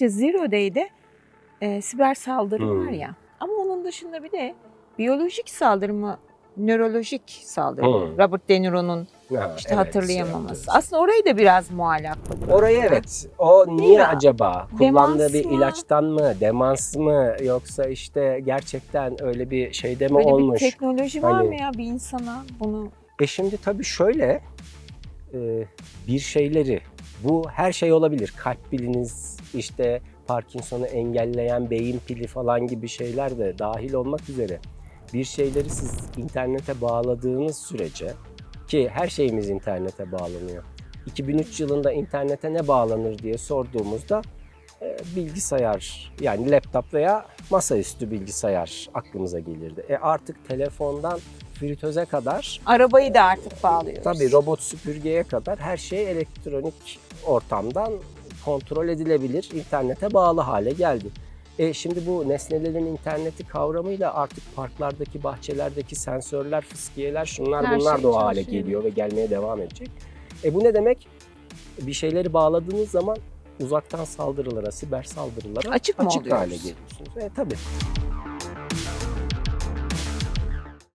İşte Zero Day'de e, siber saldırı Hmm. var ya. Ama onun dışında bir de biyolojik saldırı mı, nörolojik saldırı? Hmm. Robert De Niro'nun Ha, işte evet, hatırlayamaması. evet. Aslında orayı da biraz muallak. Orayı evet. O niye mi? acaba? Demans Kullandığı bir mı? ilaçtan mı? Demans mı? Yoksa işte gerçekten öyle bir şeyde mi Böyle olmuş? bir teknoloji var Hani- mı ya bir insana bunu? E şimdi tabii şöyle e, bir şeyleri bu her şey olabilir. Kalp biliniz işte Parkinson'u engelleyen beyin pili falan gibi şeyler de dahil olmak üzere bir şeyleri siz internete bağladığınız sürece ki her şeyimiz internete bağlanıyor. 2003 yılında internete ne bağlanır diye sorduğumuzda e, bilgisayar yani laptop veya masaüstü bilgisayar aklımıza gelirdi. E artık telefondan fritöze kadar Arabayı da artık bağlıyoruz. Tabii robot süpürgeye kadar her şey elektronik ortamdan kontrol edilebilir, internete bağlı hale geldi. E şimdi bu nesnelerin interneti kavramıyla artık parklardaki, bahçelerdeki sensörler, fıskiyeler, şunlar Her bunlar şey da o hale geliyor ve gelmeye devam edecek. E bu ne demek? Bir şeyleri bağladığınız zaman uzaktan saldırılara, siber saldırılara Açık mı açık oluyoruz? hale geliyorsunuz. E tabii.